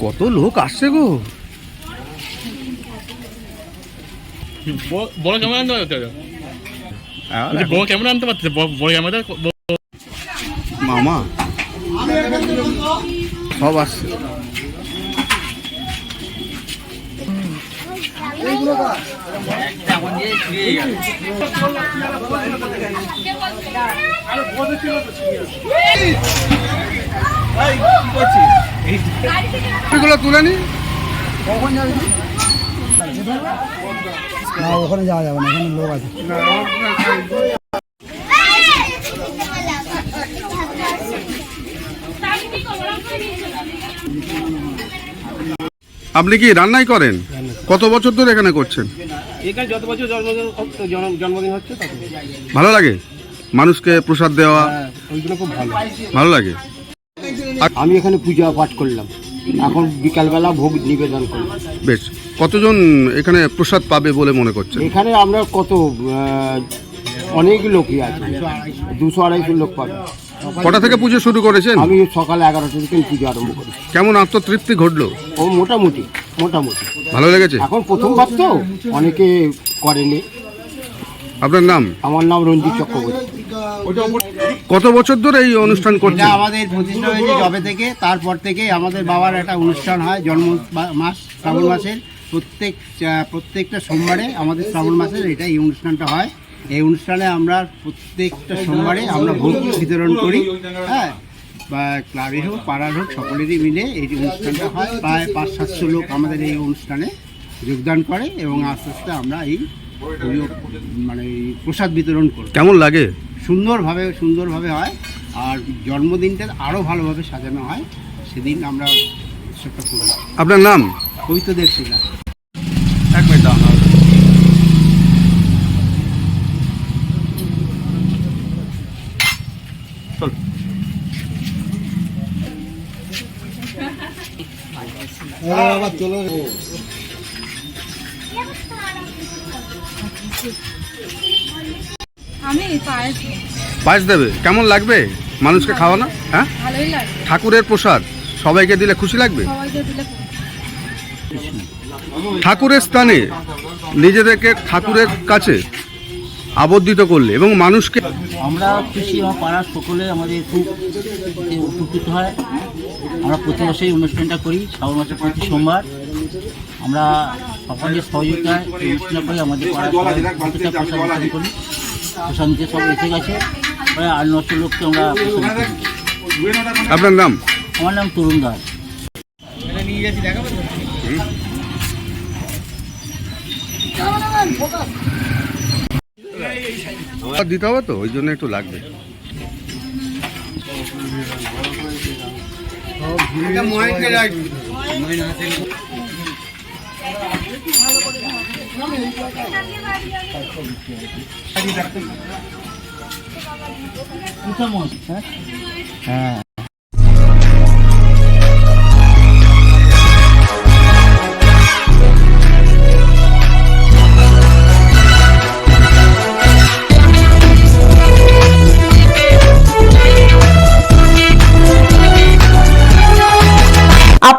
কত লোক আসছে গো। বড়- ক্যামেরা আনতে পারতে বড় ক্যামেরা আনতে পারতে বড় ক্যামেরা মামা সব আসছে। তুলে নি? না ওখানে যাওয়া যাবে না এখানে লোক আছে। আপনি কি রান্নাই করেন? কত বছর ধরে এখানে করছেন? এখানে যত বছর জন্মদিন জন্মদিন হচ্ছে ভালো লাগে? মানুষকে প্রসাদ দেওয়া? ওইগুলো খুব ভালো ভালো লাগে? আমি এখানে পূজা পাঠ করলাম। এখন বিকালবেলা ভোগ নিবেদন করলাম। বেশ। কতজন এখানে প্রসাদ পাবে বলে মনে করছেন? এখানে আমরা কত অনেক লোকই আছে। দুশো আড়াইশো লোক পাবে। কটা থেকে পুজো শুরু করেছেন? আমি সকাল এগারোটা থেকে পুজো আরম্ভ করি কেমন আত্মতৃপ্তি ঘটলো? ও মোটামুটি। মোটামুটি। ভালো লেগেছে? এখন প্রথমবার তো অনেকে করেনি। আপনার নাম? আমার নাম রঞ্জিত চক্রবর্তী। কত বছর ধরে এই অনুষ্ঠান এটা করছেন? আমাদের প্রতিষ্ঠা হয়েছে জবে থেকে তারপর থেকে আমাদের বাবার একটা অনুষ্ঠান হয় জন্ম মাস শ্রাবণ মাসের। প্রত্যেক প্রত্যেকটা সোমবারে আমাদের শ্রাবণ মাসের এটা এই অনুষ্ঠানটা হয়। এই অনুষ্ঠানে আমরা প্রত্যেকটা সোমবারে আমরা ভোগ বিতরণ করি হ্যাঁ। বা ক্লাবের হোক পাড়ার হোক সকলেরই মিলে এই যে অনুষ্ঠানটা হয় প্রায় পাঁচ সাতশো লোক আমাদের এই অনুষ্ঠানে যোগদান করে এবং আস্তে আস্তে আমরা এই মানে প্রসাদ বিতরণ করি কেমন লাগে? সুন্দরভাবে সুন্দরভাবে হয় আর জন্মদিনটা আরও ভালোভাবে সাজানো হয় সেদিন আমরা উৎসবটা করি আপনার নাম? ওই তো দেখছিলাম এক মিনিট দাঁড়ান। চল। আমি পায়েস পায়েস দেবে? কেমন লাগবে? মানুষকে খাওয়ানো? হ্যাঁ? ঠাকুরের প্রসাদ। সবাইকে দিলে খুশি লাগবে? ঠাকুরের স্থানে নিজেদেরকে ঠাকুরের কাছে আবদ্ধিত করলে এবং মানুষকে আমরা খুশি আমার পাড়ার সকলে আমাদের খুব উপকৃত হয়। আমরা প্রতি এই অনুষ্ঠানটা করি শ্রাবণ মাসের প্রতি সোমবার। আমরা সকলের সহযোগিতায় এই অনুষ্ঠানটা করি আমাদের পাড়ার করি। প্রসাদ নিতে সব এসে গেছে। প্রায় আট নশো লোককে আমরা। আপনার নাম? আমার নাম তরুণ দাস। দিতে হবে তো ওই জন্য একটু লাগবে। হ্যাঁ।